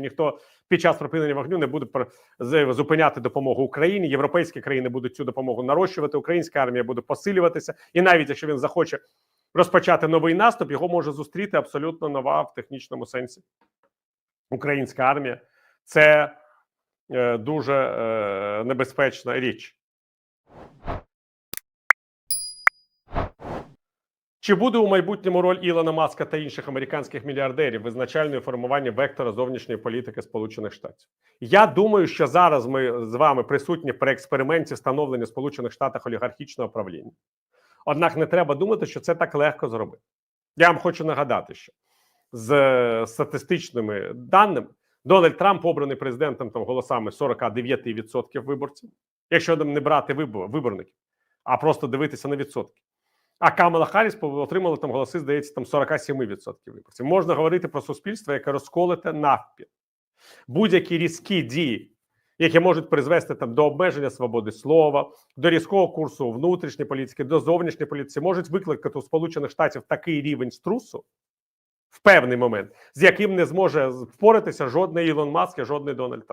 ніхто під час припинення вогню не буде зупиняти допомогу Україні. Європейські країни будуть цю допомогу нарощувати. Українська армія буде посилюватися, і навіть якщо він захоче розпочати новий наступ, його може зустріти абсолютно нова в технічному сенсі. Українська армія це е, дуже е, небезпечна річ. Чи буде у майбутньому роль Ілона Маска та інших американських мільярдерів визначальною формування вектора зовнішньої політики Сполучених Штатів? Я думаю, що зараз ми з вами присутні при експерименті встановлення Сполучених Штатах олігархічного правління. Однак не треба думати, що це так легко зробити. Я вам хочу нагадати, що з е, статистичними даними Дональд Трамп обраний президентом там голосами 49% виборців, якщо не брати виборників, а просто дивитися на відсотки. А Камала Харріс отримала там голоси, здається, там 47% виборців. Можна говорити про суспільство, яке розколите навпіл. Будь-які різкі дії, які можуть призвести там до обмеження свободи слова, до різкого курсу внутрішньої політики, до зовнішньої політики, можуть викликати у Сполучених Штатів такий рівень струсу в певний момент, з яким не зможе впоратися жодний Ілон Маск і жодний Дональд Трамп.